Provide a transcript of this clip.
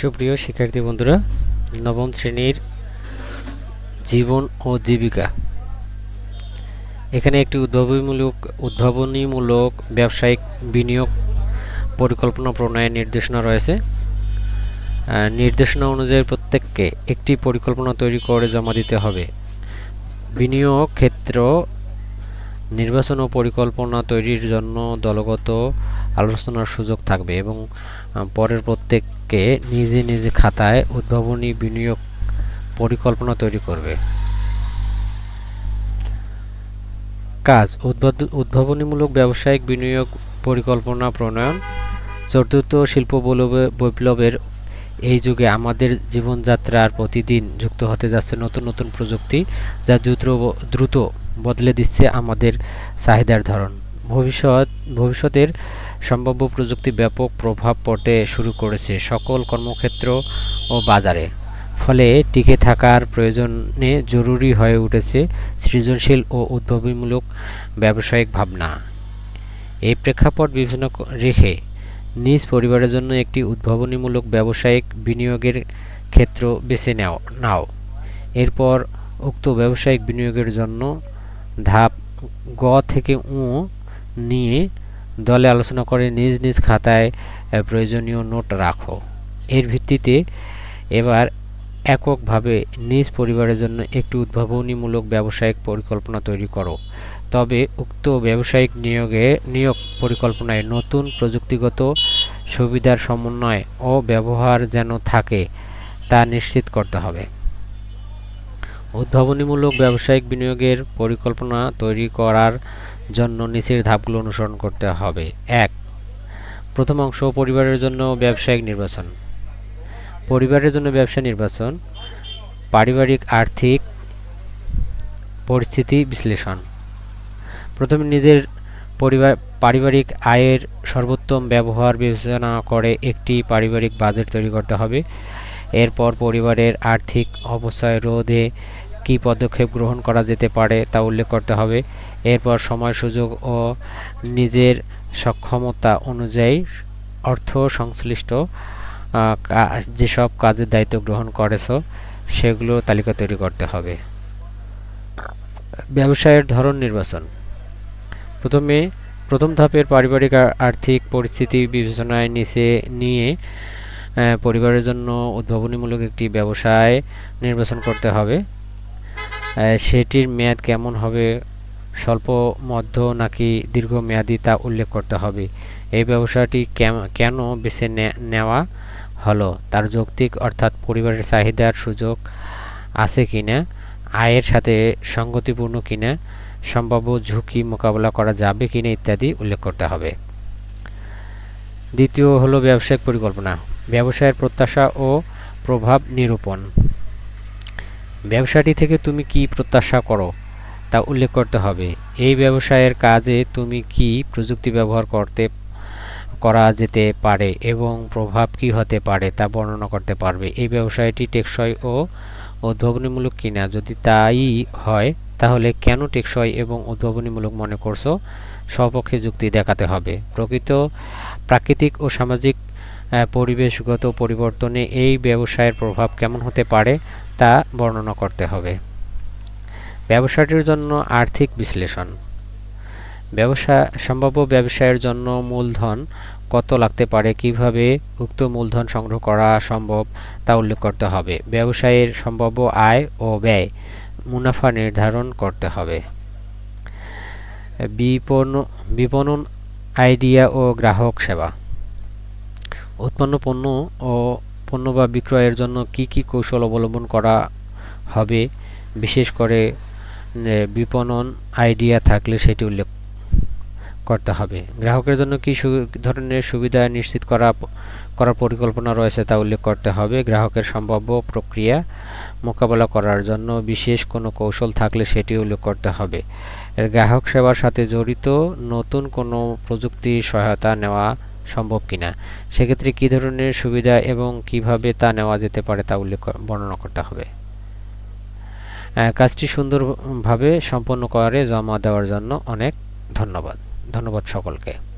সুপ্রিয় শিক্ষার্থী বন্ধুরা, নবম শ্রেণির জীবন ও জীবিকা। এখানে একটি উদ্ভাবনীমূলক উদ্ভাবনীমূলক ব্যবসায়িক বিনিয়োগ পরিকল্পনা প্রণয়নের নির্দেশনা রয়েছে। নির্দেশনা অনুযায়ী প্রত্যেককে একটি পরিকল্পনা তৈরি করে জমা দিতে হবে। বিনিয়োগ ক্ষেত্র নির্বাচন ও পরিকল্পনা তৈরির জন্য দলগত আলোচনার সুযোগ থাকবে এবং পরের প্রত্যেককে নিজে নিজে খাতায় উদ্ভাবনী বিনিয়োগ পরিকল্পনা তৈরি করবে। কাজ উদ্ভাবনীমূলক ব্যবসায়িক বিনিয়োগ পরিকল্পনা প্রণয়ন, চতুর্থ শিল্প বিপ্লবের এই যুগে আমাদের জীবনযাত্রার প্রতিদিন যুক্ত হতে যাচ্ছে নতুন নতুন প্রযুক্তি, যা দ্রুত দ্রুত বদলে দিচ্ছে আমাদের চাহিদার ধরন। ভবিষ্যৎ, ভবিষ্যতের সম্ভাব্য প্রযুক্তি ব্যাপক প্রভাব পড়তে শুরু করেছে সকল কর্মক্ষেত্র ও বাজারে। ফলে টিকে থাকার প্রয়োজনে জরুরি হয়ে উঠেছে সৃজনশীল ও উদ্ভাবনীমূলক ব্যবসায়িক ভাবনা। এই প্রেক্ষাপট বিবেচনা রেখে নিজ পরিবারের জন্য একটি উদ্ভাবনীমূলক ব্যবসায়িক বিনিয়োগের ক্ষেত্র বেছে নাও নাও। এরপর উক্ত ব্যবসায়িক বিনিয়োগের জন্য ধাপ গ থেকে উ নিয়ে দলে আলোচনা করে নিজ নিজ খাতায় প্রয়োজনীয় নোট রাখো। এর ভিত্তিতে এবার এককভাবে নিজ পরিবারের জন্য একটি উদ্ভাবনীমূলক ব্যবসায়িক পরিকল্পনা তৈরি করো। তবে উক্ত ব্যবসায়িক নিয়োগে, নিয়োগ পরিকল্পনায় নতুন প্রযুক্তিগত সুবিধার সমন্বয় ও ব্যবহার যেন থাকে, তা নিশ্চিত করতে হবে। উদ্ভাবনীমূলক ব্যবসায়িক বিনিয়োগের পরিকল্পনা তৈরি করার জন্য নিচের ধাপগুলো অনুসরণ করতে হবে। এক, প্রথম অংশ পরিবারের জন্য ব্যবসায়িক নির্বাচন। পরিবারের জন্য ব্যবসা নির্বাচন, পারিবারিক আর্থিক পরিস্থিতি বিশ্লেষণ। প্রথমে নিজের পরিবার পারিবারিক আয়ের সর্বোত্তম ব্যবহার বিবেচনা করে একটি পারিবারিক বাজেট তৈরি করতে হবে। এরপর পরিবারের আর্থিক অবস্থা রোধে কী পদক্ষেপ গ্রহণ করা যেতে পারে তা উল্লেখ করতে হবে। এরপর সময়, সুযোগ ও নিজের সক্ষমতা অনুযায়ী অর্থ সংশ্লিষ্ট যেসব কাজের দায়িত্ব গ্রহণ করেছ, সেগুলো তালিকা তৈরি করতে হবে। ব্যবসায়ের ধরন নির্বাচন। প্রথমে, প্রথম ধাপের পারিবারিক আর্থিক পরিস্থিতি বিবেচনায় নিচে নিয়ে পরিবারের জন্য উদ্ভাবনীমূলক একটি ব্যবসায় নির্বাচন করতে হবে। সেটির মেয়াদ কেমন হবে? স্বল্প, মধ্য নাকি দীর্ঘমেয়াদী তা উল্লেখ করতে হবে। এই ব্যবসাটি কেন বেছে নেওয়া হলো? তার যৌক্তিক অর্থাৎ পরিবারের চাহিদার সুযোগ আছে কিনা? আয়ের সাথে সঙ্গতিপূর্ণ কিনা? সম্ভাব্য ঝুঁকি মোকাবেলা করা যাবে কিনা ইত্যাদি উল্লেখ করতে হবে। দ্বিতীয় হলো ব্যবসায়িক পরিকল্পনা। ব্যবসায়ের প্রত্যাশা ও প্রভাব নিরূপণ। ব্যবসাটি থেকে তুমি কি প্রত্যাশা করো তা উল্লেখ করতে হবে। এই ব্যবসায়ের কাজে তুমি কি প্রযুক্তি ব্যবহার করতে, করা যেতে পারে এবং প্রভাব কি হতে পারে তা বর্ণনা করতে পারবে। এই ব্যবসায়টি টেকসই ও উদ্ভাবনীমূলক কিনা? যদি তাই হয়, তাহলে কেন টেকসই এবং উদ্ভাবনীমূলক মনে করছ? স্বপক্ষে যুক্তি দেখাতে হবে। প্রকৃত প্রাকৃতিক ও সামাজিক পরিবেশগত পরিবর্তনে এই ব্যবসায়ের প্রভাব কেমন হতে পারে তা বর্ণনা করতে হবে। ব্যবসাটির জন্য আর্থিক বিশ্লেষণ। ব্যবসা, সম্ভাব্য ব্যবসায়ের জন্য মূলধন কত লাগতে পারে, কীভাবে উক্ত মূলধন সংগ্রহ করা সম্ভব তা উল্লেখ করতে হবে। ব্যবসায়ের সম্ভাব্য আয় ও ব্যয় মুনাফা নির্ধারণ করতে হবে। বিপণ বিপণন আইডিয়া ও গ্রাহক সেবা। উৎপন্ন পণ্য ও পণ্য বা বিক্রয়ের জন্য কি কি কৌশল অবলম্বন করা হবে? বিশেষ করে বিপণন আইডিয়া থাকলে সেটি উল্লেখ করতে হবে। গ্রাহকের জন্য কি ধরনের সুবিধা নিশ্চিত করা, করার পরিকল্পনা রয়েছে তা উল্লেখ করতে হবে। গ্রাহকের সম্ভাব্য প্রক্রিয়া মোকাবেলা করার জন্য বিশেষ কোনো কৌশল থাকলে সেটি উল্লেখ করতে হবে। গ্রাহক সেবার সাথে জড়িত নতুন কোনো প্রযুক্তি সহায়তা নেওয়া সম্ভব কিনা? সেক্ষেত্রে কী ধরনের সুবিধা এবং কীভাবে তা নেওয়া যেতে পারে তা উল্লেখ বর্ণনা করতে হবে। কাজটি সুন্দরভাবে সম্পন্ন করে জমা দেওয়ার জন্য অনেক ধন্যবাদ। ধন্যবাদ সকলকে।